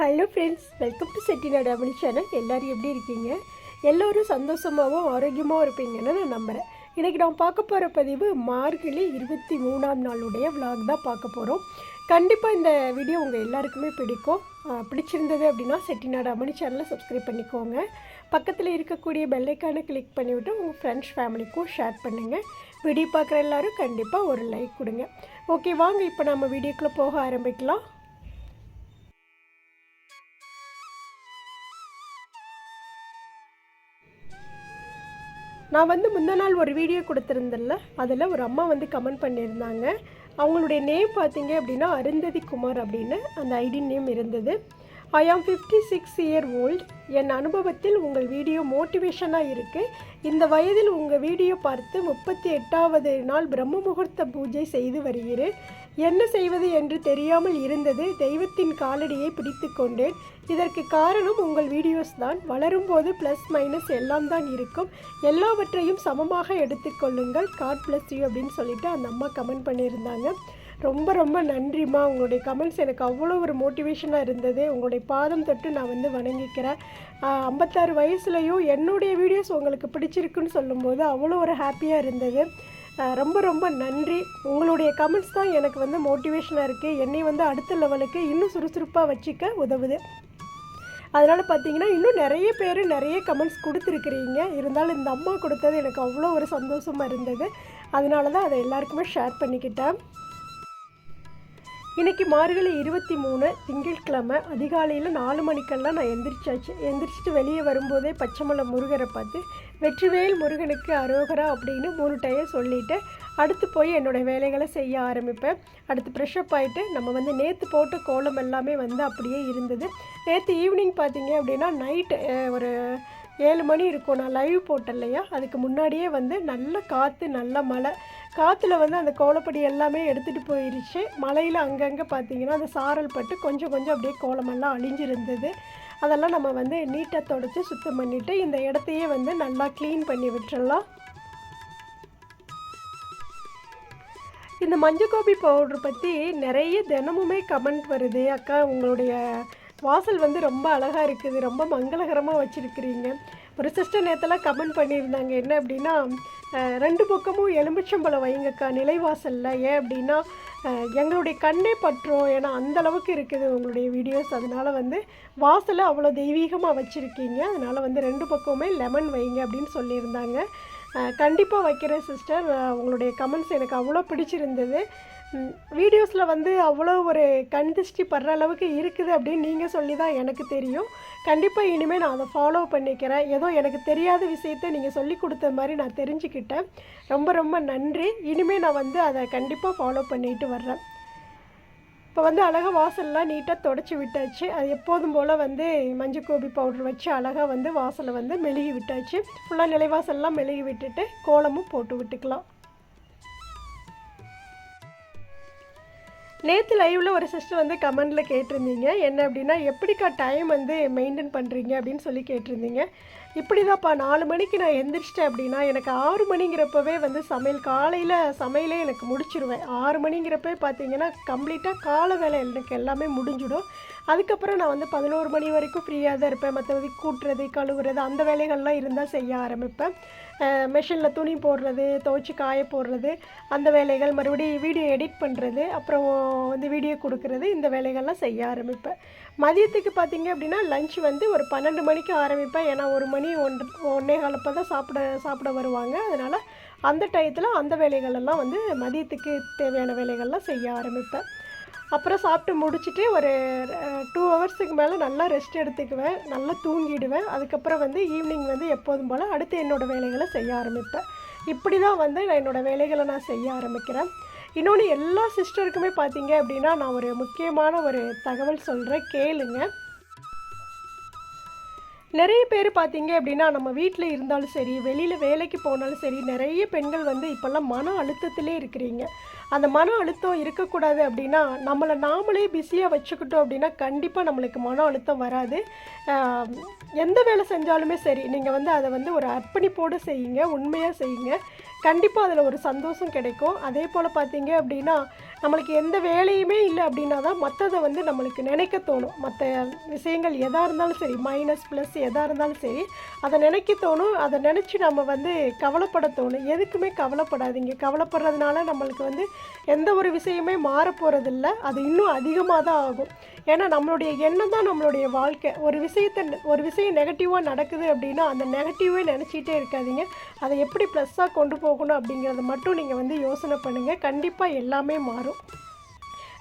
Hello friends welcome to Chettinad Amani channel எல்லோரும் எப்படி இருக்கீங்க? எல்லோரும் சந்தோஷமாகவும் ஆரோக்கியமாகவும் இருப்பீங்கன்னு நான் நம்புகிறேன் இன்றைக்கி நான் பார்க்க போகிற பதிவு மார்கழி இருபத்தி மூணாம் நாளுடைய விலாக் தான் பார்க்க போகிறோம் கண்டிப்பாக இந்த வீடியோ உங்கள் எல்லாருக்குமே பிடிக்கும். பிடிச்சிருந்தது அப்படின்னா செட்டிநாடு அமணி சேனலை சப்ஸ்கிரைப் பண்ணிக்கோங்க. பக்கத்தில் இருக்கக்கூடிய பெல்லைக்கானை கிளிக் பண்ணிவிட்டு உங்கள் ஃப்ரெண்ட்ஸ் ஃபேமிலிக்கும் ஷேர் பண்ணுங்கள் வீடியோ பார்க்குற எல்லாரும் கண்டிப்பாக ஒரு லைக் கொடுங்க. ஓகே வாங்க இப்போ நம்ம வீடியோக்குள்ளே போக ஆரம்பிக்கலாம். நான் வந்து முந்த நாள் ஒரு வீடியோ கொடுத்துருந்தேன்ல அதில் ஒரு அம்மா வந்து கமெண்ட் பண்ணியிருந்தாங்க. அவங்களுடைய நேம் பார்த்தீங்க அப்படின்னா அருந்ததி குமார் அப்படின்னு அந்த ஐடி நேம் இருந்தது. I am fifty six year old என் அனுபவத்தில் உங்கள் வீடியோ மோட்டிவேஷனாக இருக்குது இந்த வயதில் உங்கள் வீடியோ பார்த்து முப்பத்தி எட்டாவது நாள் பிரம்ம முகூர்த்த பூஜை செய்து வருகிறேன். என்ன செய்வது என்று தெரியாமல் இருந்தது. தெய்வத்தின் காலடியை பிடித்து கொண்டேன். இதற்கு காரணம் உங்கள் வீடியோஸ் தான். வளரும்போது ப்ளஸ் மைனஸ் எல்லாம் தான் இருக்கும். எல்லாவற்றையும் சமமாக எடுத்துக்கொள்ளுங்கள் காட் ப்ளஸ் யூ அப்படின்னு சொல்லிட்டு அந்த அம்மா கமெண்ட் பண்ணியிருந்தாங்க. ரொம்ப ரொம்ப நன்றிம்மா. உங்களுடைய கமெண்ட்ஸ் எனக்கு அவ்வளோ ஒரு மோட்டிவேஷனாக இருந்தது. உங்களுடைய பாதம் தொட்டு நான் வந்து வணங்கிக்கிறேன். ஐம்பத்தாறு வயசுலையும் என்னுடைய வீடியோஸ் உங்களுக்கு பிடிச்சிருக்குன்னு சொல்லும்போது அவ்வளோ ஒரு ஹாப்பியாக இருந்தது. ரொம்ப ரொம்ப நன்றி. உங்களுடைய கமெண்ட்ஸ் தான் எனக்கு வந்து மோட்டிவேஷனாக இருக்குது என்னை வந்து அடுத்த லெவலுக்கு இன்னும் சுறுசுறுப்பாக வச்சுக்க உதவுது. அதனால் பார்த்தீங்கன்னா இன்னும் நிறைய பேர் நிறைய கமெண்ட்ஸ் கொடுத்துருக்குறீங்க. இருந்தாலும் இந்த அம்மா கொடுத்தது எனக்கு அவ்வளோ ஒரு சந்தோஷமாக இருந்தது. அதனால தான் அதை எல்லாருக்குமே ஷேர் பண்ணிக்கிட்டேன். இன்றைக்கி மார்கழி இருபத்தி மூணு திங்கட்கிழமை அதிகாலையில் நாலு மணிக்கெல்லாம் நான் எந்திரிச்சாச்சு. எந்திரிச்சிட்டு வெளியே வரும்போதே பச்சைமலை முருகரை பார்த்து வெற்றிவேல் முருகனுக்கு அரோகரா அப்படின்னு மூணு டைம் சொல்லிவிட்டு அடுத்து போய் என்னோடய வேலைகளை செய்ய ஆரம்பிப்பேன். அடுத்து ப்ரெஷ்அப் ஆகிட்டு நம்ம வந்து நேற்று போட்ட கோலம் எல்லாமே வந்து அப்படியே இருந்தது. நேற்று ஈவினிங் பார்த்தீங்க அப்படின்னா நைட்டு ஒரு ஏழு மணி இருக்கும். நான் லைவ் போட்டேன் இல்லையா? அதுக்கு முன்னாடியே வந்து நல்ல காற்று நல்ல மழை காற்றுல வந்து அந்த கோலப்படி எல்லாமே எடுத்துகிட்டு போயிடுச்சு மலையில் அங்கங்கே பார்த்தீங்கன்னா அந்த சாரல் பட்டு கொஞ்சம் கொஞ்சம் அப்படியே கோலமெல்லாம் அழிஞ்சிருந்தது. அதெல்லாம் நம்ம வந்து நீட்டாக தொடச்சி சுத்தம் பண்ணிவிட்டு இந்த இடத்தையே வந்து நல்லா க்ளீன் பண்ணி விட்டுறலாம். இந்த மஞ்சக்கோபி பவுடர் பற்றி நிறைய தினமுமே கமெண்ட் வருது. அக்கா உங்களுடைய வாசல் வந்து ரொம்ப அழகாக இருக்குது. ரொம்ப மங்களகரமாக வச்சுருக்கிறீங்க. ஒரு சிஸ்டர் நேரத்தெல்லாம் கமெண்ட் பண்ணியிருந்தாங்க. என்ன அப்படின்னா ரெண்டு பக்கமும் எலுமிச்சம்பழம் வைங்கக்கா நிலைவாசலில். ஏன் அப்படின்னா எங்களுடைய கண்ணே பற்றும். ஏன்னா அந்த அளவுக்கு இருக்குது உங்களுடைய வீடியோஸ். அதனால் வந்து வாசலை அவ்வளோ தெய்வீகமாக வச்சுருக்கீங்க. அதனால் வந்து ரெண்டு பக்கமுமே லெமன் வைங்க அப்படின்னு சொல்லியிருந்தாங்க. கண்டிப்பாக வைக்கிறேன் சிஸ்டர். உங்களுடைய கமெண்ட்ஸ் எனக்கு அவ்வளோ பிடிச்சிருந்தது. வீடியோஸில் வந்து அவ்வளோ ஒரு கண் திருஷ்டி படுற அளவுக்கு இருக்குது அப்படின்னு நீங்கள் சொல்லி தான் எனக்கு தெரியும். கண்டிப்பாக இனிமேல் நான் அதை ஃபாலோ பண்ணிக்கிறேன். ஏதோ எனக்கு தெரியாத விஷயத்த நீங்கள் சொல்லி கொடுத்த மாதிரி நான் தெரிஞ்சுக்கிட்டேன். ரொம்ப ரொம்ப நன்றி. இனிமேல் நான் வந்து அதை கண்டிப்பாக ஃபாலோ பண்ணிட்டு வர்றேன். இப்போ வந்து அழகாக வாசல்லாம் நீட்டாக தொடச்சி விட்டாச்சு. அது எப்போதும் போல் வந்து மஞ்சள் கோபி பவுடர் வச்சு அழகாக வந்து வாசலை வந்து மெழுகி விட்டாச்சு. ஃபுல்லாக நிலைவாசல்லாம் மெழுகி விட்டுட்டு கோலமும் போட்டு விட்டுக்கலாம். நேற்று லைவில் ஒரு சிஸ்டர் வந்து கமெண்டில் கேட்டிருந்தீங்க. என்ன அப்படின்னா எப்படிக்கா டைம் வந்து மெயின்டைன் பண்ணுறீங்க அப்படின்னு சொல்லி கேட்டிருந்தீங்க. இப்படி தான்ப்பா நாலு மணிக்கு நான் எந்திரிச்சிட்டேன் அப்படின்னா எனக்கு ஆறு மணிங்கிறப்பவே வந்து சமையல் காலையில் சமையலே எனக்கு முடிச்சிருவேன். ஆறு மணிங்கிறப்பவே பார்த்தீங்கன்னா கம்ப்ளீட்டாக காலை வேலை எனக்கு எல்லாமே முடிஞ்சிடும். அதுக்கப்புறம் நான் வந்து பதினோரு மணி வரைக்கும் ஃப்ரீயாக தான் இருப்பேன். மற்றபடி கூட்டுறது கழுவுறது அந்த வேலைகள்லாம் இருந்தால் செய்ய ஆரம்பிப்பேன். மிஷினில் துணி போடுறது துவைச்சி காய போடுறது அந்த வேலைகள் மறுபடியும் வீடியோ எடிட் பண்ணுறது அப்புறம் வந்து வீடியோ கொடுக்கறது இந்த வேலைகள்லாம் செய்ய ஆரம்பிப்பேன். மதியத்துக்கு பார்த்தீங்க அப்படின்னா லஞ்ச் வந்து ஒரு பன்னெண்டு மணிக்கு ஆரம்பிப்பேன். ஏன்னா ஒரு மணி ஒன்று ஒன்றே காலப்போ தான் சாப்பிட சாப்பிட வருவாங்க. அதனால் அந்த டயத்தில் அந்த வேலைகளெல்லாம் வந்து மதியத்துக்கு தேவையான வேலைகள்லாம் செய்ய ஆரம்பிப்பேன். அப்புறம் சாப்பிட்டு முடிச்சுட்டு ஒரு டூ ஹவர்ஸுக்கு மேலே நல்லா ரெஸ்ட் எடுத்துக்குவேன். நல்லா தூங்கிடுவேன். அதுக்கப்புறம் வந்து ஈவினிங் வந்து எப்போதும் போல் அடுத்து என்னோடய வேலைகளை செய்ய ஆரம்பிப்பேன். இப்படி தான் வந்து நான் என்னோடய வேலைகளை நான் செய்ய ஆரம்பிக்கிறேன். இன்னொன்று எல்லா சிஸ்டருக்குமே பார்த்தீங்க அப்படின்னா நான் ஒரு முக்கியமான ஒரு தகவல் சொல்கிறேன் கேளுங்க. நிறைய பேர் பார்த்தீங்க அப்படின்னா நம்ம வீட்டில் இருந்தாலும் சரி வெளியில் வேலைக்கு போனாலும் சரி நிறைய பெண்கள் வந்து இப்போல்லாம் மன அழுத்தத்திலே இருக்கிறீங்க. அந்த மன அழுத்தம் இருக்கக்கூடாது அப்படின்னா நம்மளை நாமளே பிஸியாக வச்சுக்கிட்டோம் அப்படின்னா கண்டிப்பாக நம்மளுக்கு மன அழுத்தம் வராது. எந்த வேலை செஞ்சாலுமே சரி நீங்கள் வந்து அதை வந்து ஒரு அர்ப்பணிப்போடு செய்யுங்க உண்மையாக செய்யுங்க. கண்டிப்பாக அதில் ஒரு சந்தோஷம் கிடைக்கும். அதே போல் பார்த்தீங்க அப்படின்னா நம்மளுக்கு எந்த வேலையுமே இல்லை அப்படின்னா தான் மற்றதை வந்து நம்மளுக்கு நினைக்க தோணும். மற்ற விஷயங்கள் எதாக இருந்தாலும் சரி மைனஸ் ப்ளஸ் எதாக இருந்தாலும் சரி அதை நினைக்க தோணும். அதை நினச்சி நம்ம வந்து கவலைப்பட தோணும். எதுக்குமே கவலைப்படாதீங்க. கவலைப்படுறதுனால நம்மளுக்கு வந்து எந்த ஒரு விஷயமே மாற போகிறதில்ல அது இன்னும் அதிகமாக தான் ஆகும். ஏன்னா நம்மளுடைய எண்ணம் தான் நம்மளுடைய வாழ்க்கை. ஒரு விஷயத்தை ஒரு விஷயம் நெகட்டிவாக நடக்குது அப்படின்னா அந்த நெகட்டிவே நினச்சிட்டே இருக்காதீங்க. அதை எப்படி ப்ளஸ்ஸாக கொண்டு போகணும் அப்படிங்கிறத மட்டும் நீங்கள் வந்து யோசனை பண்ணுங்கள் கண்டிப்பாக எல்லாமே மாறும்.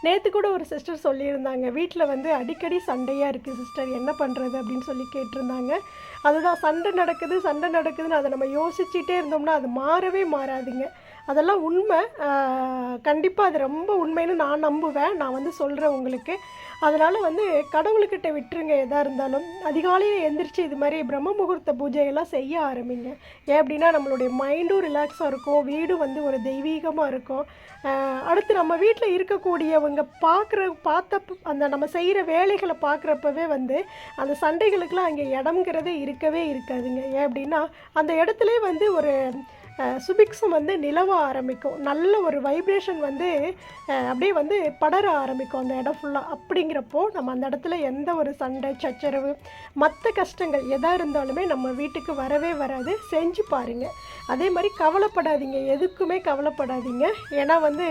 நேற்று கூட ஒரு சிஸ்டர் சொல்லியிருந்தாங்க. வீட்டில் வந்து அடிக்கடி சண்டையாக இருக்குது சிஸ்டர் என்ன பண்ணுறது அப்படின்னு சொல்லி கேட்டிருந்தாங்க. அதுதான் சண்டை நடக்குது சண்டை நடக்குதுன்னு அதை நம்ம யோசிச்சுட்டே இருந்தோம்னா அது மாறவே மாறாதுங்க. அதெல்லாம் உண்மை. கண்டிப்பாக அது ரொம்ப உண்மைன்னு நான் நம்புவேன். நான் வந்து சொல்கிறேன் உங்களுக்கு. அதனால் வந்து கடவுள்கிட்ட விட்டுருங்க எதாக இருந்தாலும். அதிகாலையில் எந்திரிச்சு இது மாதிரி பிரம்ம முகூர்த்த பூஜையெல்லாம் செய்ய ஆரம்பிங்க. ஏன் அப்படின்னா நம்மளுடைய மைண்டும் ரிலாக்ஸாக இருக்கும். வீடும் வந்து ஒரு தெய்வீகமாக இருக்கும். அடுத்து நம்ம வீட்டில் இருக்கக்கூடியவங்க பார்க்குற பார்த்த அந்த நம்ம செய்கிற வேலைகளை பார்க்குறப்பவே வந்து அந்த சண்டைகளுக்கெல்லாம் அங்கே இடம்ங்கிறதே இருக்கவே இருக்காதுங்க. ஏன் அப்படின்னா அந்த இடத்துல வந்து ஒரு சுபிக்ஸம் வந்து நிலவ ஆரம்பிக்கும். நல்ல ஒரு வைப்ரேஷன் வந்து அப்படியே வந்து படர ஆரம்பிக்கும் அந்த இடம் ஃபுல்லாக அப்படிங்கிறப்போ நம்ம அந்த இடத்துல எந்த ஒரு சண்டை சச்சரவு மற்ற கஷ்டங்கள் எதாக இருந்தாலுமே நம்ம வீட்டுக்கு வரவே வராது. செஞ்சு பாருங்கள் அதே மாதிரி கவலைப்படாதீங்க. எதுக்குமே கவலைப்படாதீங்க. ஏன்னா வந்து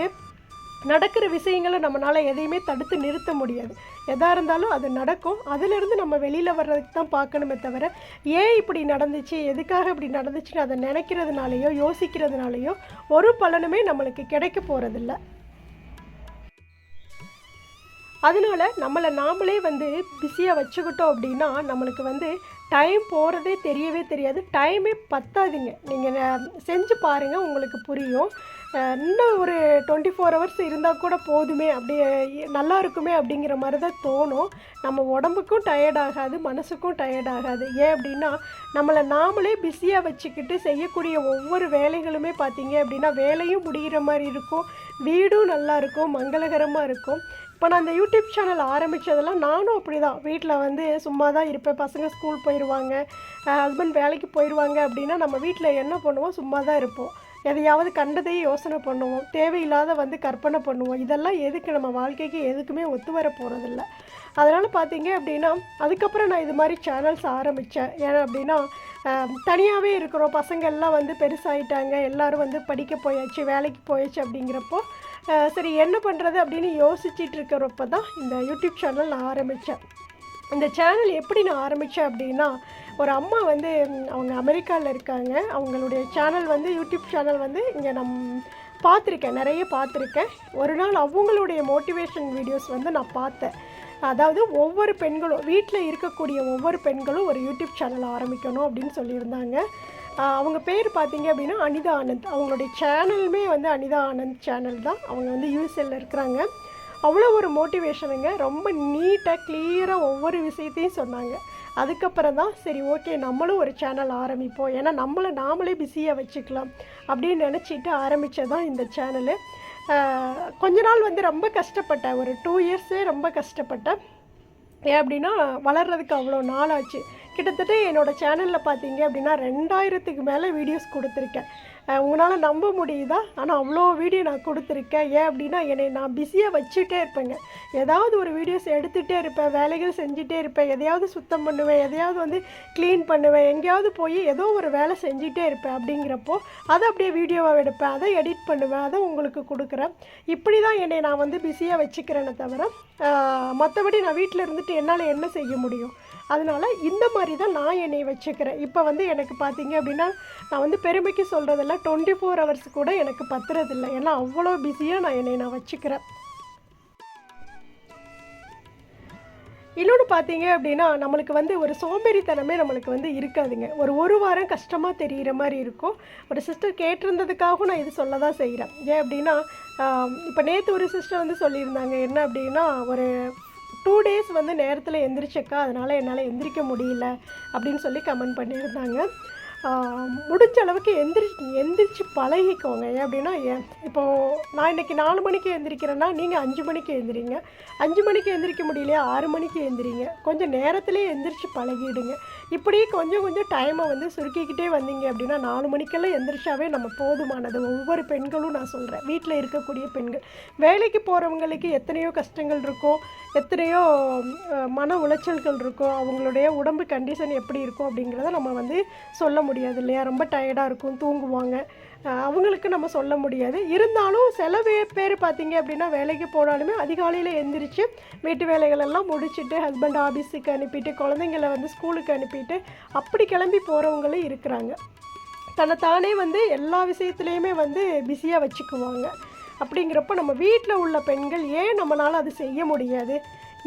நடக்கிற விஷயங்களை நம்மளால் எதையுமே தடுத்து நிறுத்த முடியாது. எதாக இருந்தாலும் அது நடக்கும். அதிலிருந்து நம்ம வெளியில் வர்றதுக்கு தான் பார்க்கணுமே தவிர ஏன் இப்படி நடந்துச்சு? எதுக்காக இப்படி நடந்துச்சுன்னு அதை நினைக்கிறதுனாலையோ யோசிக்கிறதுனாலையோ ஒரு பலனுமே நம்மளுக்கு கிடைக்க போகிறதில்ல அதனால நம்மளை நாமளே வந்து பிஸியாக வச்சுக்கிட்டோம் அப்படின்னா நம்மளுக்கு வந்து டைம் போகிறதே தெரியவே தெரியாது. டைமே பத்தாதுங்க. நீங்கள் செஞ்சு பாருங்கள் உங்களுக்கு புரியும். இன்னும் ஒரு டுவெண்ட்டி ஃபோர் ஹவர்ஸ் இருந்தால் கூட போதுமே. அப்படியே நல்லா இருக்குமே அப்படிங்கிற மாதிரி தான் தோணும். நம்ம உடம்புக்கும் டயர்ட் ஆகாது மனசுக்கும் டயர்ட் ஆகாது. ஏன் அப்படின்னா நம்மளை நாமளே பிஸியாக வச்சுக்கிட்டு செய்யக்கூடிய ஒவ்வொரு வேலைகளுமே பார்த்தீங்க அப்படின்னா வேலையும் முடிகிற மாதிரி இருக்கும். வீடும் நல்லா இருக்கும் மங்களகரமாக இருக்கும். இப்போ நான் அந்த யூடியூப் சேனல் ஆரம்பித்ததெல்லாம் நானும் அப்படி தான் வீட்டில் வந்து சும்மா தான் இருப்பேன். பசங்க ஸ்கூல் போயிடுவாங்க ஹஸ்பண்ட் வேலைக்கு போயிடுவாங்க அப்படின்னா நம்ம வீட்டில் என்ன பண்ணுவோம்? சும்மா தான் இருப்போம். எதையாவது கண்டதையே யோசனை பண்ணுவோம். தேவையில்லாத வந்து கற்பனை பண்ணுவோம். இதெல்லாம் எதுக்கு? நம்ம வாழ்க்கைக்கு எதுக்குமே ஒத்து வர போகிறதில்ல அதனால் பார்த்தீங்க அப்படின்னா அதுக்கப்புறம் நான் இது மாதிரி சேனல்ஸ் ஆரம்பித்தேன் ஏன்னா அப்படின்னா தனியாகவே இருக்கிறோம். பசங்கள்லாம் வந்து பெருசாகிட்டாங்க எல்லோரும் வந்து படிக்க போயாச்சு வேலைக்கு போயாச்சு அப்படிங்கிறப்போ சரி என்ன பண்ணுறது அப்படின்னு யோசிச்சுட்டு இருக்கிறப்ப தான் இந்த யூடியூப் சேனல் நான் ஆரம்பித்தேன் இந்த சேனல் எப்படி நான் ஆரம்பித்தேன் அப்படின்னா ஒரு அம்மா வந்து அவங்க அமெரிக்காவில் இருக்காங்க. அவங்களுடைய சேனல் வந்து யூடியூப் சேனல் வந்து இங்கே நம் பார்த்துருக்கேன் நிறைய பார்த்துருக்கேன். ஒரு நாள் அவங்களுடைய மோட்டிவேஷன் வீடியோஸ் வந்து நான் பார்த்தேன். அதாவது ஒவ்வொரு பெண்களும் வீட்டில் இருக்கக்கூடிய ஒவ்வொரு பெண்களும் ஒரு யூடியூப் சேனல் ஆரம்பிக்கணும் அப்படின்னு சொல்லியிருந்தாங்க. அவங்க பேர் பார்த்தீங்க அப்படின்னா அனிதா ஆனந்த். அவங்களுடைய சேனலுமே வந்து அனிதா ஆனந்த் சேனல் தான். அவங்க வந்து யூஎஸ்எல்ல இருக்கிறாங்க. அவ்வளோ ஒரு மோட்டிவேஷனுங்க ரொம்ப நீட்டாக கிளியராக ஒவ்வொரு விஷயத்தையும் சொன்னாங்க. அதுக்கப்புறம் தான் சரி ஓகே நம்மளும் ஒரு சேனல் ஆரம்பிப்போம். ஏன்னா நம்மளை நாமளே பிஸியாக வச்சுக்கலாம் அப்படின்னு நினச்சிட்டு ஆரம்பித்தது தான் இந்த சேனலு கொஞ்ச நாள் வந்து ரொம்ப கஷ்டப்பட்டேன். ஒரு டூ இயர்ஸே ரொம்ப கஷ்டப்பட்டேன். ஏன் அப்படின்னா வளர்றதுக்கு அவ்வளோ நாள் ஆச்சு கிட்டத்தட்ட என்னோடய சேனலில் பார்த்தீங்க அப்படின்னா ரெண்டாயிரத்துக்கு மேலே வீடியோஸ் கொடுத்துருக்கேன். உங்களால் நம்ப முடியுதா? ஆனால் அவ்வளோ வீடியோ நான் கொடுத்துருக்கேன். ஏன் அப்படின்னா என்னை நான் பிஸியாக வச்சுட்டே இருப்பேங்க. ஏதாவது ஒரு வீடியோஸ் எடுத்துகிட்டே இருப்பேன் வேலைகள் செஞ்சுட்டே இருப்பேன் எதையாவது சுத்தம் பண்ணுவேன் எதையாவது வந்து க்ளீன் பண்ணுவேன் எங்கேயாவது போய் ஏதோ ஒரு வேலை செஞ்சுட்டே இருப்பேன் அப்படிங்கிறப்போ அதை அப்படியே வீடியோவாக எடுப்பேன் அதை எடிட் பண்ணுவேன் அதை உங்களுக்கு கொடுக்குறேன். இப்படி தான் என்னை நான் வந்து பிஸியாக வச்சுக்கிறேனே தவிர மற்றபடி நான் வீட்டில் இருந்துட்டு என்னால் என்ன செய்ய முடியும்? அதனால் இந்த மாதிரி தான் நான் என்னை வச்சுக்கிறேன். இப்போ வந்து எனக்கு பார்த்தீங்க அப்படின்னா நான் வந்து பெருமைக்கு சொல்கிறதெல்லாம் டுவெண்ட்டி ஃபோர் ஹவர்ஸ் கூட எனக்கு பத்துறதில்லை. ஏன்னா அவ்வளோ பிஸியாக நான் என்னை நான் வச்சுக்கிறேன். இன்னொன்று பார்த்தீங்க அப்படின்னா நம்மளுக்கு வந்து ஒரு சோம்பேறித்தனமே நம்மளுக்கு வந்து இருக்காதுங்க. ஒரு ஒரு வாரம் கஷ்டமாக தெரிகிற மாதிரி இருக்கும். ஒரு சிஸ்டர் கேட்டிருந்ததுக்காகவும் நான் இது சொல்ல தான் செய்கிறேன் ஏன் அப்படின்னா இப்போ நேற்று ஒரு சிஸ்டர் வந்து சொல்லியிருந்தாங்க என்ன அப்படின்னா ஒரு டூ டேஸ் வந்து நேரத்தில் எந்திரிச்சக்கா அதனால் என்னால் எந்திரிக்க முடியல அப்படின்னு சொல்லி கமெண்ட் பண்ணியிருந்தாங்க. முடிஞ்ச அளவுக்கு எந்திரிச்சு எந்திரிச்சு பழகிக்கோங்க. ஏன் அப்படின்னா ஏன் இப்போது நான் இன்னைக்கு நாலு மணிக்கு எழுந்திரிக்கிறேன்னா நீங்கள் அஞ்சு மணிக்கு எழுந்திரிங்க அஞ்சு மணிக்கு எழுந்திரிக்க முடியலையா? ஆறு மணிக்கு எந்திரிங்க. கொஞ்சம் நேரத்துலேயே எந்திரிச்சு பழகிடுங்க. இப்படி கொஞ்சம் கொஞ்சம் டைமை வந்து சுருக்கிக்கிட்டே வந்தீங்க அப்படின்னா நாலு மணிக்கெல்லாம் எந்திரிச்சாவே நம்ம போதுமானது. ஒவ்வொரு பெண்களும் நான் சொல்கிறேன் வீட்டில் இருக்கக்கூடிய பெண்கள். வேலைக்கு போகிறவங்களுக்கு எத்தனையோ கஷ்டங்கள் இருக்கும் எத்தனையோ மன உளைச்சல்கள் இருக்கும் அவங்களுடைய உடம்பு கண்டிஷன் எப்படி இருக்கும் அப்படிங்கிறத நம்ம வந்து சொல்ல முடியாது இல்லையா? ரொம்ப டயர்டாக இருக்கும் தூங்குவாங்க. அவங்களுக்கு நம்ம சொல்ல முடியாது. இருந்தாலும் சில பேர் பார்த்திங்க அப்படின்னா வேலைக்கு போனாலுமே அதிகாலையில் எந்திரிச்சு வீட்டு வேலைகளெல்லாம் முடிச்சுட்டு ஹஸ்பண்ட் ஆஃபீஸுக்கு அனுப்பிட்டு குழந்தைங்கள வந்து ஸ்கூலுக்கு அனுப்பிட்டு அப்படி கிளம்பி போகிறவங்களும் இருக்கிறாங்க. தன்னைத்தானே தானே வந்து எல்லா விஷயத்துலேயுமே வந்து பிஸியாக வச்சுக்குவாங்க. அப்படிங்கிறப்ப நம்ம வீட்டில் உள்ள பெண்கள் ஏன் நம்மளால் அது செய்ய முடியாது?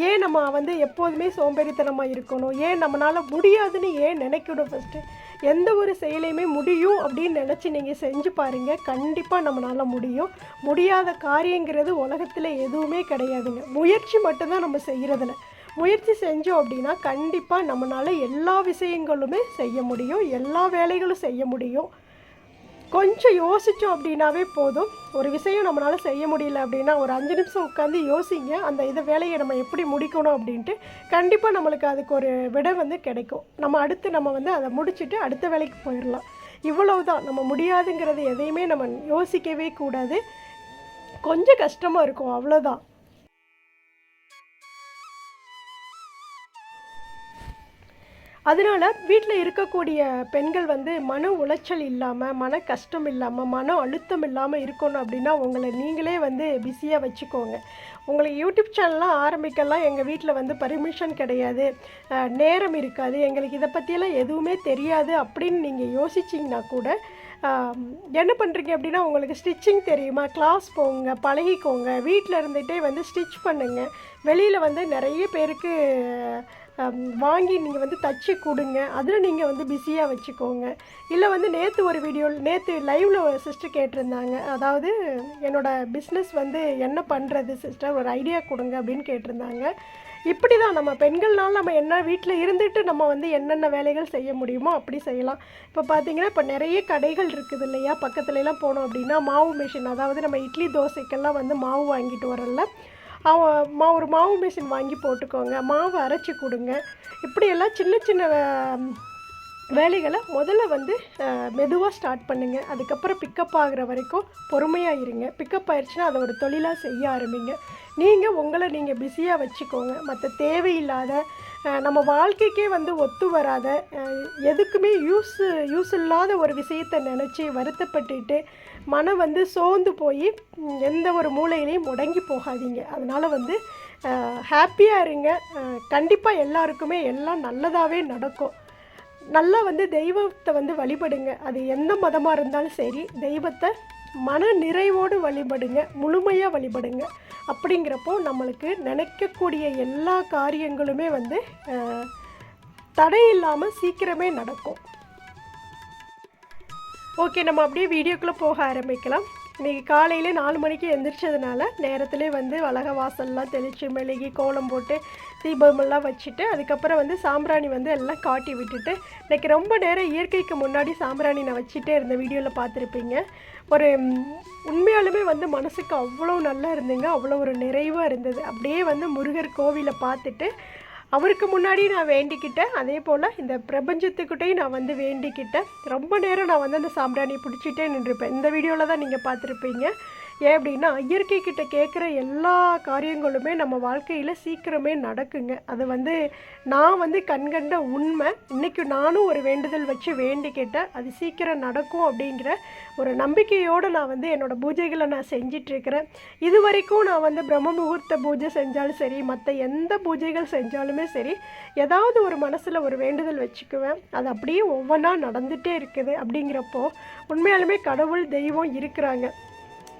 ஏன் நம்ம வந்து எப்போதுமே சோம்பேறித்தனமாக இருக்கணும்? ஏன் நம்மளால் முடியாதுன்னு ஏன் நினைக்கணும் ஃபஸ்ட்டு எந்த ஒரு செயலையுமே முடியும் அப்படின்னு நினச்சி நீங்கள் செஞ்சு பாருங்கள் கண்டிப்பாக நம்மளால் முடியும். முடியாத காரியங்கிறது உலகத்தில் எதுவுமே கிடையாதுங்க. முயற்சி மட்டும்தான் நம்ம செய்கிறதுல முயற்சி செஞ்சோம் அப்படின்னா கண்டிப்பாக நம்மளால் எல்லா விஷயங்களுமே செய்ய முடியும். எல்லா வேலைகளும் செய்ய முடியும். கொஞ்சம் யோசித்தோம் அப்படின்னாவே போதும். ஒரு விஷயம் நம்மளால் செய்ய முடியல அப்படின்னா ஒரு அஞ்சு நிமிஷம் உட்காந்து யோசிங்க. அந்த இதை வேலையை நம்ம எப்படி முடிக்கணும் அப்படின்ட்டு கண்டிப்பாக நம்மளுக்கு அதுக்கு ஒரு விடை வந்து கிடைக்கும். நம்ம அடுத்து நம்ம வந்து அதை முடிச்சுட்டு அடுத்த வேலைக்கு போயிடலாம். இவ்வளவுதான். நம்ம முடியாதுங்கிறது எதையுமே நம்ம யோசிக்கவே கூடாது. கொஞ்சம் கஷ்டமாக இருக்கும். அவ்வளோதான் அதனால வீட்டில் இருக்கக்கூடிய பெண்கள் வந்து மன உளைச்சல் இல்லாமல் மன கஷ்டம் இல்லாமல் மன அழுத்தம் இல்லாமல் இருக்கணும் அப்படின்னா உங்களை நீங்களே வந்து பிஸியாக வச்சுக்கோங்க. உங்களுக்கு யூடியூப் சேனல்லாம் ஆரம்பிக்கலாம். எங்கள் வீட்டில் வந்து பர்மிஷன் கிடையாது. நேரம் இருக்காது. எங்களுக்கு இதை பற்றியெல்லாம் எதுவுமே தெரியாது அப்படின்னு நீங்கள் யோசிச்சிங்கன்னா கூட என்ன பண்ணுறீங்க அப்படின்னா உங்களுக்கு ஸ்டிச்சிங் தெரியுமா? கிளாஸ் போங்க பழகிக்கோங்க. வீட்டில் இருந்துகிட்டே வந்து ஸ்டிச் பண்ணுங்கள் வெளியில் வந்து நிறைய பேருக்கு வாங்கி நீங்கள் வந்து தச்சு கொடுங்க. அதில் நீங்கள் வந்து பிஸியாக வச்சுக்கோங்க. இல்லை வந்து நேற்று ஒரு வீடியோ நேற்று லைவில் ஒரு சிஸ்டர் கேட்டிருந்தாங்க. அதாவது என்னோடய பிஸ்னஸ் வந்து என்ன பண்ணுறது சிஸ்டர் ஒரு ஐடியா கொடுங்க அப்படின்னு கேட்டிருந்தாங்க. இப்படி தான் நம்ம பெண்கள்னால் நம்ம என்ன வீட்டில் இருந்துட்டு நம்ம வந்து என்னென்ன வேலைகள் செய்ய முடியுமோ அப்படி செய்யலாம். இப்போ பார்த்தீங்கன்னா இப்போ நிறைய கடைகள் இருக்குது இல்லையா? பக்கத்துலலாம் போனோம் அப்படின்னா மாவு மிஷின் அதாவது நம்ம இட்லி தோசைக்கெல்லாம் வந்து மாவு வாங்கிட்டு வரோம்ல அவன் மா ஒரு மாவு மிஷின் வாங்கி போட்டுக்கோங்க. மாவு அரைச்சி கொடுங்க. இப்படியெல்லாம் சின்ன சின்ன வேலைகளை முதல்ல வந்து மெதுவாக ஸ்டார்ட் பண்ணுங்கள் அதுக்கப்புறம் பிக்கப் ஆகிற வரைக்கும் பொறுமையாக இருங்க. பிக்கப் ஆயிடுச்சுன்னா அதை ஒரு தொழிலாக செய்ய ஆரம்பிங்க. நீங்கள் உங்களை நீங்கள் பிஸியாக வச்சுக்கோங்க. மற்ற தேவையில்லாத நம்ம வாழ்க்கைக்கே வந்து ஒத்து வராத எதுக்குமே யூஸ் யூஸ் இல்லாத ஒரு விஷயத்தை நினச்சி வருத்தப்பட்டுட்டு மனம் வந்து சோர்ந்து போய் எந்த ஒரு மூலையிலையும் முடங்கி போகாதீங்க. அதனால் வந்து ஹாப்பியாக இருங்க. கண்டிப்பாக எல்லாருக்குமே எல்லாம் நல்லதாகவே நடக்கும். நல்லா வந்து தெய்வத்தை வந்து வழிபடுங்க. அது எந்த மதமாக இருந்தாலும் சரி தெய்வத்தை மன நிறைவோடு வழிபடுங்க. முழுமையாக வழிபடுங்க. அப்படிங்கிறப்போ நம்மளுக்கு நினைக்கக்கூடிய எல்லா காரியங்களுமே வந்து தடை இல்லாமல் சீக்கிரமே நடக்கும். ஓகே நம்ம அப்படியே வீடியோக்குள்ளே போக ஆரம்பிக்கலாம். இன்றைக்கி காலையிலே நாலு மணிக்கு எந்திரிச்சதுனால நேரத்திலே வந்து வளக வாசல்லாம் தெளித்து மெழுகி கோலம் போட்டு தீபமெல்லாம் வச்சுட்டு அதுக்கப்புறம் வந்து சாம்பிராணி வந்து எல்லாம் காட்டி விட்டுட்டு இன்றைக்கி ரொம்ப நேரம் இயற்கைக்கு முன்னாடி சாம்பிராணி நான் வச்சுட்டே இருந்த வீடியோவில் பார்த்துருப்பீங்க. ஒரு உண்மையாலுமே வந்து மனசுக்கு அவ்வளோ நல்லா இருந்துங்க அவ்வளோ ஒரு நிறைவாக இருந்தது. அப்படியே வந்து முருகர் கோவிலை பார்த்துட்டு அவருக்கு முன்னாடி நான் வேண்டிக்கிட்டேன். அதே போல் இந்த பிரபஞ்சத்துக்கிட்டையும் நான் வந்து வேண்டிக்கிட்டேன். ரொம்ப நேரம் நான் வந்து அந்த சாம்பிராணி பிடிச்சிட்டே நின்றுப்பேன் இந்த வீடியோவில் தான் நீங்கள் பார்த்துருப்பீங்க. ஏன் அப்படின்னா இயற்கைக்கிட்ட கேட்குற எல்லா காரியங்களுமே நம்ம வாழ்க்கையில் சீக்கிரமே நடக்குங்க. அது வந்து நான் வந்து கண்கண்ட உண்மை. இன்றைக்கி நானும் ஒரு வேண்டுதல் வச்சு வேண்டிக்கிட்டேன் அது சீக்கிரம் நடக்கும் அப்படிங்கிற ஒரு நம்பிக்கையோடு நான் வந்து என்னோட பூஜைகளை நான் செஞ்சிட்ருக்கிறேன். இது வரைக்கும் நான் வந்து பிரம்ம முகூர்த்த பூஜை செஞ்சாலும் சரி மற்ற எந்த பூஜைகள் செஞ்சாலுமே சரி ஏதாவது ஒரு மனசில் ஒரு வேண்டுதல் வச்சுக்குவேன். அது அப்படியே ஒவ்வொன்றா நடந்துகிட்டே இருக்குது அப்படிங்கிறப்போ உண்மையாலுமே கடவுள் தெய்வம் இருக்கிறாங்க.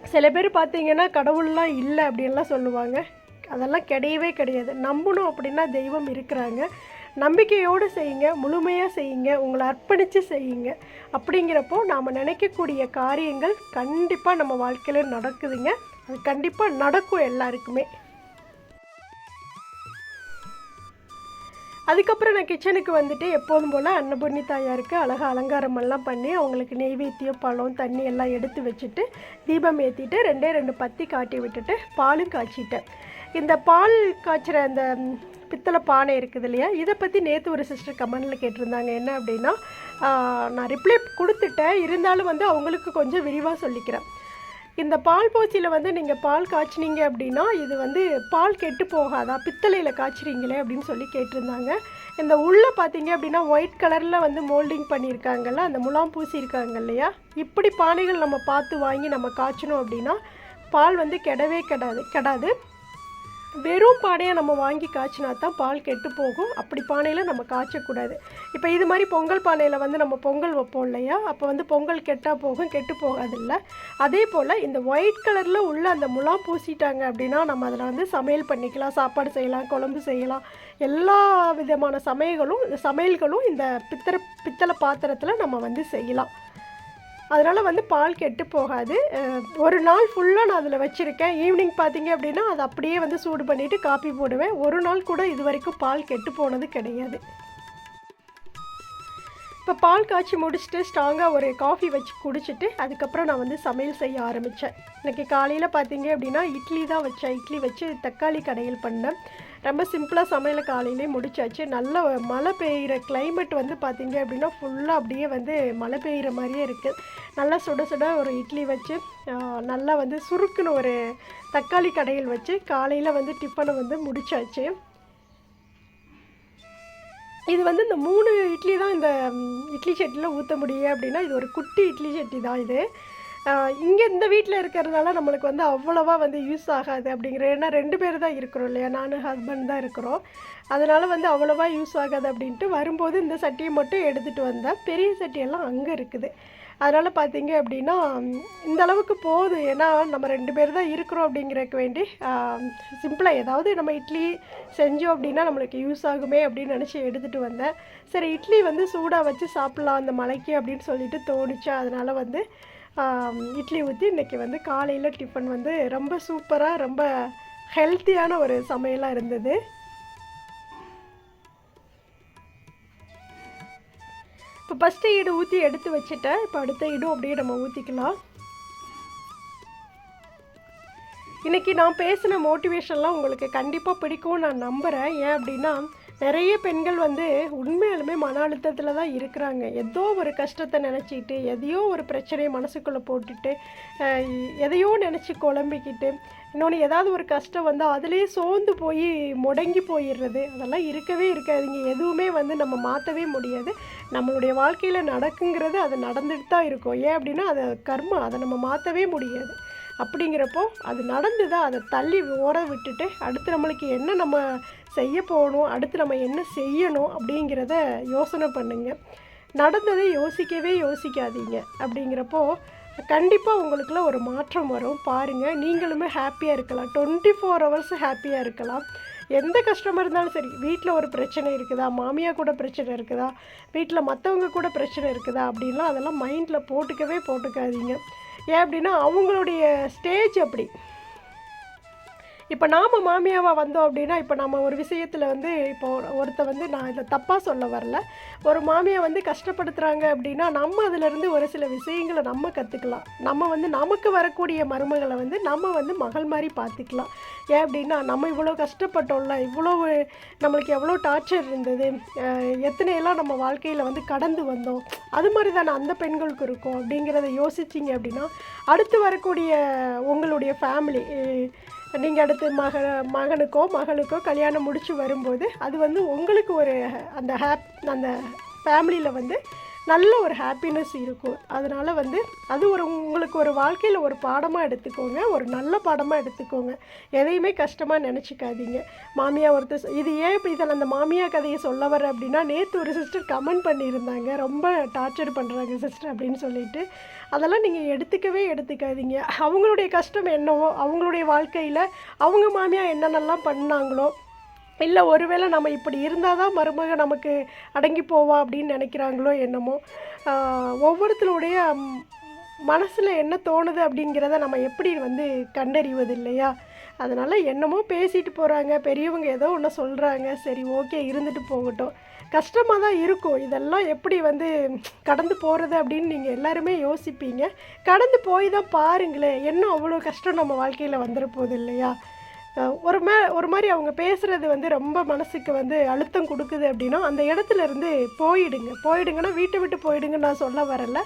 சில பேர் பார்த்தீங்கன்னா கடவுள்லாம் இல்லை அப்படின்லாம் சொல்லுவாங்க. அதெல்லாம் கிடையவே கிடையாது. நம்பணும் அப்படின்னா தெய்வம் இருக்கிறாங்க. நம்பிக்கையோடு செய்யுங்க முழுமையாக செய்யுங்க உங்களை அர்ப்பணித்து செய்யுங்க. அப்படிங்கிறப்போ நாம் நினைக்கக்கூடிய காரியங்கள் கண்டிப்பாக நம்ம வாழ்க்கையில் நடக்குதுங்க. அது கண்டிப்பாக நடக்கும் எல்லாருக்குமே. அதுக்கப்புறம் நான் கிச்சனுக்கு வந்துட்டு எப்போதும் போல் அன்னபூர்ணி தாயாருக்கு அழகாக அலங்காரமெல்லாம் பண்ணி அவங்களுக்கு நெய்வேத்தியம் பழம் தண்ணி எல்லாம் எடுத்து வச்சுட்டு தீபம் ஏற்றிட்டு ரெண்டே ரெண்டு பத்தி காட்டி விட்டுட்டு பாலும் காய்ச்சிட்டேன். இந்த பால் காய்ச்சுற அந்த பித்தளை பானை இருக்குது இல்லையா இதை பற்றி நேற்று ஒரு சிஸ்டர் கமெண்டில் கேட்டிருந்தாங்க. என்ன அப்படின்னா நான் ரிப்ளை கொடுத்துட்டேன். இருந்தாலும் வந்து அவங்களுக்கு கொஞ்சம் விரிவாக சொல்லிக்கிறேன். இந்த பால் போச்சியில் வந்து நீங்கள் பால் காய்ச்சினீங்க அப்படின்னா இது வந்து பால் கெட்டு போகாதா? பித்தளையில் காய்ச்சுறீங்களே அப்படின்னு சொல்லி கேட்டிருந்தாங்க. இந்த உள்ளே பார்த்தீங்க அப்படின்னா ஒயிட் கலரில் வந்து மோல்டிங் பண்ணியிருக்காங்கல்ல அந்த முலாம் பூசி இருக்காங்க இல்லையா? இப்படி பானைகள் நம்ம பார்த்து வாங்கி நம்ம காய்ச்சணும் அப்படின்னா பால் வந்து கெடவே கெடாது கெடாது. வெறும் பானையை நம்ம வாங்கி காய்ச்சினா தான் பால் கெட்டு போகும். அப்படி பானையில் நம்ம காய்ச்சக்கூடாது. இப்போ இது மாதிரி பொங்கல் பானையில் வந்து நம்ம பொங்கல் வைப்போம் இல்லையா? அப்போ வந்து பொங்கல் கெட்டால் போகும் கெட்டு போகாதில்ல. அதே போல் இந்த ஒயிட் கலரில் உள்ள அந்த முலாம் பூசிட்டாங்க அப்படின்னா நம்ம அதில் வந்து சமையல் பண்ணிக்கலாம் சாப்பாடு செய்யலாம் குழம்பு செய்யலாம். எல்லா விதமான சமையல்களும் சமையல்களும் இந்த பித்தளை பித்தளை பாத்திரத்தில் நம்ம வந்து செய்யலாம். அதனால் வந்து பால் கெட்டு போகாது. ஒரு நாள் ஃபுல்லாக நான் அதில் வச்சுருக்கேன். ஈவினிங் பார்த்தீங்க அப்படின்னா அதை அப்படியே வந்து சூடு பண்ணிவிட்டு காப்பி போடுவேன். ஒரு நாள் கூட இது வரைக்கும் பால் கெட்டு போனது கிடையாது. இப்போ பால் காய்ச்சி முடிச்சுட்டு ஸ்ட்ராங்காக ஒரு காஃபி வச்சு குடிச்சிட்டு அதுக்கப்புறம் நான் வந்து சமையல் செய்ய ஆரம்பித்தேன் இன்னைக்கு காலையில் பார்த்தீங்க அப்படின்னா இட்லி தான் வச்சேன். இட்லி வச்சு தக்காளி கடையில் பண்ணேன். ரொம்ப சிம்பிளாக சமையல் காலையிலே முடிச்சாச்சு. நல்ல மழை பெய்கிற கிளைமேட் வந்து பார்த்திங்க அப்படின்னா ஃபுல்லாக அப்படியே வந்து மழை பெய்கிற மாதிரியே இருக்குது நல்லா சுட சுட ஒரு இட்லி வச்சு நல்லா வந்து சுருக்குன்னு ஒரு தக்காளி கடையில் வச்சு காலையில் வந்து டிஃபனை வந்து முடிச்சாச்சு. இது வந்து இந்த மூணு இட்லி தான் இந்த இட்லி சட்டியில் ஊற்ற முடியும் அப்படின்னா இது ஒரு குட்டி இட்லி சட்டி தான் இது. இங்கே இந்த வீட்டில் இருக்கிறதுனால நம்மளுக்கு வந்து அவ்வளோவா வந்து யூஸ் ஆகாது அப்படிங்கிற ஏன்னா ரெண்டு பேர் தான் இருக்கிறோம் இல்லையா? நானும் ஹஸ்பண்ட் தான் இருக்கிறோம். அதனால் வந்து அவ்வளோவா யூஸ் ஆகாது அப்படின்ட்டு வரும்போது இந்த சட்டியை மட்டும் எடுத்துகிட்டு வந்தேன். பெரிய சட்டியெல்லாம் அங்கே இருக்குது. அதனால் பார்த்தீங்க அப்படின்னா இந்த அளவுக்கு போதும் ஏன்னா நம்ம ரெண்டு பேர் தான் இருக்கிறோம் அப்படிங்கிறக்கு வேண்டி சிம்பிளாக ஏதாவது நம்ம இட்லி செஞ்சோம் அப்படின்னா நம்மளுக்கு யூஸ் ஆகுமே அப்படின்னு நினச்சி எடுத்துகிட்டு வந்தேன். சரி இட்லி வந்து சூடாக வச்சு சாப்பிட்லாம் அந்த மலைக்கு அப்படின்னு சொல்லிட்டு தோணுச்சு. அதனால் வந்து இட்லி ஊற்றி இன்றைக்கி வந்து காலையில் டிஃபன் வந்து ரொம்ப சூப்பராக ரொம்ப ஹெல்த்தியான ஒரு சமையலாக இருந்தது. இப்போ ஃபஸ்ட்டு ஈடு ஊற்றி எடுத்து வச்சுட்டேன். இப்போ அடுத்த ஈடும் அப்படியே நம்ம ஊற்றிக்கலாம் இன்றைக்கி நான் பேசின மோட்டிவேஷன்லாம் உங்களுக்கு கண்டிப்பாக பிடிக்கும் நான் நம்புகிறேன் ஏன் அப்படின்னா நிறைய பெண்கள் வந்து உண்மையாலுமே மன அழுத்தத்தில் தான் இருக்கிறாங்க. ஏதோ ஒரு கஷ்டத்தை நினச்சிக்கிட்டு எதையோ ஒரு பிரச்சனையை மனசுக்குள்ளே போட்டுட்டு எதையோ நினச்சி குழம்பிக்கிட்டு இன்னொன்று ஏதாவது ஒரு கஷ்டம் வந்து அதுலேயே சோர்ந்து போய் முடங்கி போயிடுறது அதெல்லாம் இருக்கவே இருக்காதுங்க. எதுவுமே வந்து நம்ம மாற்றவே முடியாது. நம்மளுடைய வாழ்க்கையில் நடக்குங்கிறது அது நடந்துட்டு தான் இருக்கும். ஏன் அப்படின்னா அது கர்மம் அதை நம்ம மாற்றவே முடியாது. அப்படிங்கிறப்போ அது நடந்துதான் அதை தள்ளி ஓர விட்டுட்டு அடுத்து நம்மளுக்கு என்ன நம்ம செய்ய போகணும்? அடுத்து நம்ம என்ன செய்யணும்? அப்படிங்கிறத யோசனை பண்ணுங்கள் நடந்ததை யோசிக்கவே யோசிக்காதீங்க. அப்படிங்கிறப்போ கண்டிப்பாக உங்களுக்குள்ள ஒரு மாற்றம் வரும். பாருங்கள் நீங்களுமே ஹாப்பியாக இருக்கலாம். டுவெண்ட்டி ஃபோர் ஹவர்ஸ் ஹாப்பியாக இருக்கலாம். எந்த கஷ்டமாக இருந்தாலும் சரி வீட்டில் ஒரு பிரச்சனை இருக்குதா? மாமியார் கூட பிரச்சனை இருக்குதா? வீட்டில் மற்றவங்க கூட பிரச்சனை இருக்குதா? அப்படின்லாம் அதெல்லாம் மைண்டில் போட்டுக்கவே போட்டுக்காதீங்க. ஏன் அப்படின்னா அவங்களுடைய ஸ்டேஜ் அப்படி. இப்போ நாம் மாமியாவாக வந்தோம் அப்படின்னா இப்போ நம்ம ஒரு விஷயத்தில் வந்து இப்போ ஒருத்த வந்து நான் இதை தப்பாக சொல்ல வரல. ஒரு மாமியை வந்து கஷ்டப்படுத்துகிறாங்க அப்படின்னா நம்ம அதிலிருந்து ஒரு சில விஷயங்களை நம்ம கற்றுக்கலாம் நம்ம வந்து நமக்கு வரக்கூடிய மருமகளை வந்து நம்ம வந்து மகள் மாதிரி பார்த்துக்கலாம். ஏன் அப்படின்னா நம்ம இவ்வளோ கஷ்டப்பட்டோம்ல இவ்வளோ நம்மளுக்கு எவ்வளோ டார்ச்சர் இருந்தது எத்தனையெல்லாம் நம்ம வாழ்க்கையில் வந்து கடந்து வந்தோம் அது மாதிரி தானே அந்த பெண்களுக்கு இருக்கும் அப்படிங்கிறத யோசிச்சிங்க அப்படின்னா அடுத்து வரக்கூடிய உங்களுடைய ஃபேமிலி நீங்கள் அடுத்து மக மகனுக்கோ மகளுக்கோ கல்யாணம் முடித்து வரும்போது அது வந்து உங்களுக்கு ஒரு அந்த ஹேப் அந்த ஃபேமிலியில் வந்து நல்ல ஒரு ஹாப்பினஸ் இருக்கும். அதனால் வந்து அது ஒரு உங்களுக்கு ஒரு வாழ்க்கையில் ஒரு பாடமாக எடுத்துக்கோங்க. ஒரு நல்ல பாடமாக எடுத்துக்கோங்க. எதையுமே கஷ்டமாக நினச்சிக்காதீங்க. மாமியா ஒருத்தர் இது ஏன் இப்போ இதில் அந்த மாமியா கதையை சொல்ல வர அப்படின்னா நேற்று ஒரு சிஸ்டர் கமெண்ட் பண்ணியிருந்தாங்க. ரொம்ப டார்ச்சர் பண்ணுறாங்க சிஸ்டர் அப்படின்னு சொல்லிட்டு. அதெல்லாம் நீங்கள் எடுத்துக்கவே எடுத்துக்காதீங்க. அவங்களுடைய கஷ்டம் என்னவோ அவங்களுடைய வாழ்க்கையில் அவங்க மாமியா என்னென்னலாம் பண்ணாங்களோ இல்லை ஒருவேளை நம்ம இப்படி இருந்தால் தான் மருமக நமக்கு அடங்கி போவா அப்படின்னு நினைக்கிறாங்களோ என்னமோ. ஒவ்வொருத்தருடைய மனசில் என்ன தோணுது அப்படிங்கிறத நம்ம எப்படி வந்து கண்டறிவது இல்லையா அதனால் என்னமோ பேசிட்டு போகிறாங்க பெரியவங்க ஏதோ ஒன்று சொல்கிறாங்க சரி ஓகே இருந்துட்டு போகட்டும். கஷ்டமாக தான் இருக்கும். இதெல்லாம் எப்படி வந்து கடந்து போகிறது அப்படின்னு நீங்கள் எல்லாருமே யோசிப்பீங்க. கடந்து போய் தான் பாருங்களேன் என்ன அவ்வளோ கஷ்டம் நம்ம வாழ்க்கையில் வந்துட போகுது இல்லையா? ஒரு மே ஒரு மாதிரி அவங்க பேசுகிறது வந்து ரொம்ப மனசுக்கு வந்து அழுத்தம் கொடுக்குது அப்படின்னா அந்த இடத்துல இருந்து போயிடுங்க. போயிடுங்கன்னா வீட்டை விட்டு போயிடுங்கன்னு நான் சொல்ல வரல.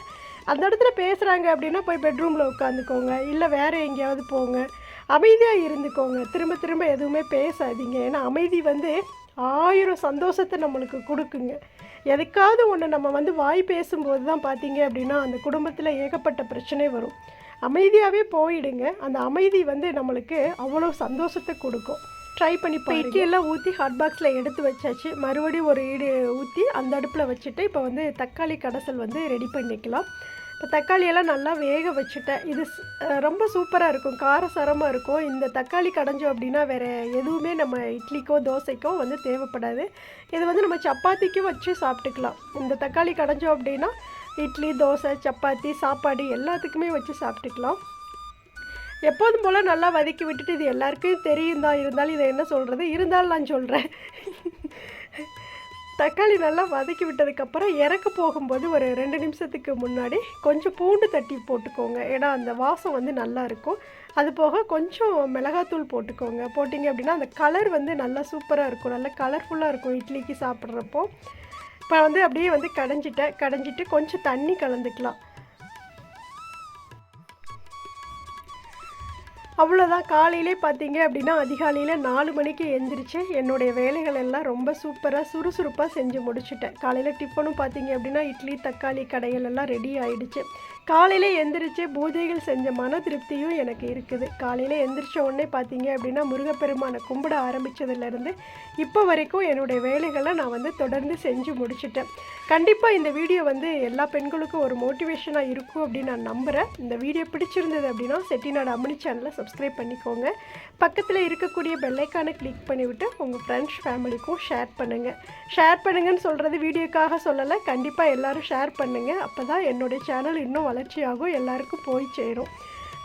அந்த இடத்துல பேசுகிறாங்க அப்படின்னா போய் பெட்ரூமில் உட்காந்துக்கோங்க. இல்லை வேறு எங்கேயாவது போங்க. அமைதியாக இருந்துக்கோங்க. திரும்ப திரும்ப எதுவுமே பேசாதீங்க. ஏன்னா அமைதி வந்து ஆயிரம் சந்தோஷத்தை நம்மளுக்கு கொடுக்குங்க. எதுக்காவது ஒன்று நம்ம வந்து வாய் பேசும்போது தான் பார்த்தீங்க அப்படின்னா அந்த குடும்பத்தில் ஏகப்பட்ட பிரச்சனை வரும். அமைதியாகவே போயிடுங்க. அந்த அமைதி வந்து நம்மளுக்கு அவ்வளோ சந்தோஷத்தை கொடுக்கும். ட்ரை பண்ணி இப்போ இட்லி எல்லாம் ஊற்றி ஹாட் பாக்ஸில் எடுத்து வச்சாச்சு. மறுபடியும் ஒரு ஈடு ஊற்றி அந்த அடுப்பில் வச்சுட்டு இப்போ வந்து தக்காளி கடைசல் வந்து ரெடி பண்ணிக்கலாம். இப்போ தக்காளி எல்லாம் நல்லா வேக வச்சுட்டேன். இது ரொம்ப சூப்பராக இருக்கும். காரசாரமாக இருக்கும். இந்த தக்காளி கடைஞ்சோம் அப்படின்னா வேறு எதுவுமே நம்ம இட்லிக்கோ தோசைக்கோ வந்து தேவைப்படாது. இது வந்து நம்ம சப்பாத்திக்கும் வச்சு சாப்பிட்டுக்கலாம். இந்த தக்காளி கடைஞ்சோம் அப்படின்னா இட்லி தோசை சப்பாத்தி சாப்பாடு எல்லாத்துக்குமே வச்சு சாப்பிட்டுக்கலாம். எப்போதும் போல் நல்லா வதக்கி விட்டுட்டு இது எல்லாருக்கும் தெரியும் தான் இருந்தாலும் இதை என்ன சொல்கிறது இருந்தாலும் நான் சொல்கிறேன் தக்காளி நல்லா வதக்கி விட்டதுக்கப்புறம் இறக்க போகும்போது ஒரு ரெண்டு நிமிஷத்துக்கு முன்னாடி கொஞ்சம் பூண்டு தட்டி போட்டுக்கோங்க. ஏன்னா அந்த வாசம் வந்து நல்லா இருக்கும். அது போக கொஞ்சம் மிளகாத்தூள் போட்டுக்கோங்க. போட்டிங்க அப்படின்னா அந்த கலர் வந்து நல்லா சூப்பராக இருக்கும். நல்லா கலர்ஃபுல்லாக இருக்கும் இட்லிக்கு சாப்பிட்றப்போ. இப்போ வந்து அப்படியே வந்து கடைஞ்சிட்டேன் கடைஞ்சிட்டு கொஞ்சம் தண்ணி கலந்துக்கலாம். அவ்வளோதான் காலையிலே பார்த்தீங்க அப்படின்னா அதிகாலையில் நாலு மணிக்கு எழுந்திரிச்சு என்னுடைய வேலைகள் எல்லாம் ரொம்ப சூப்பராக சுறுசுறுப்பாக செஞ்சு முடிச்சுட்டேன். காலையில் டிஃபனும் பார்த்தீங்க அப்படின்னா இட்லி தக்காளி கடைகள் எல்லாம் ரெடி ஆயிடுச்சு. காலையில் எந்திரிச்சு பூஜைகள் செஞ்ச மன திருப்தியும் எனக்கு இருக்குது. காலையில் எந்திரிச்ச உடனே பார்த்தீங்க அப்படின்னா முருகப்பெருமானை கும்பிட ஆரம்பித்ததுலேருந்து இப்போ வரைக்கும் என்னுடைய வேலைகளை நான் வந்து தொடர்ந்து செஞ்சு முடிச்சிட்டேன். கண்டிப்பாக இந்த வீடியோ வந்து எல்லா பெண்களுக்கும் ஒரு மோட்டிவேஷனாக இருக்கும் அப்படின்னு நான் நம்புகிறேன் இந்த வீடியோ பிடிச்சிருந்தது அப்படின்னா செட்டிநாடு அம்மனி சேனலை சப்ஸ்கிரைப் பண்ணிக்கோங்க. பக்கத்தில் இருக்கக்கூடிய பெல்லைக்கானை கிளிக் பண்ணிவிட்டு உங்கள் ஃப்ரெண்ட்ஸ் ஃபேமிலிக்கும் ஷேர் பண்ணுங்கள் ஷேர் பண்ணுங்கன்னு சொல்கிறது வீடியோக்காக சொல்லலை. கண்டிப்பாக எல்லாரும் ஷேர் பண்ணுங்கள் அப்போ தான் என்னுடைய சேனல் இன்னும் வளர்ச்சியாகும் எல்லாருக்கும் போய் சேரும்.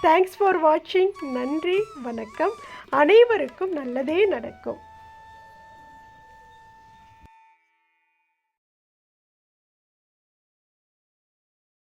தேங்க்ஸ் ஃபார் வாட்சிங் நன்றி வணக்கம். அனைவருக்கும் நல்லதே நடக்கும்.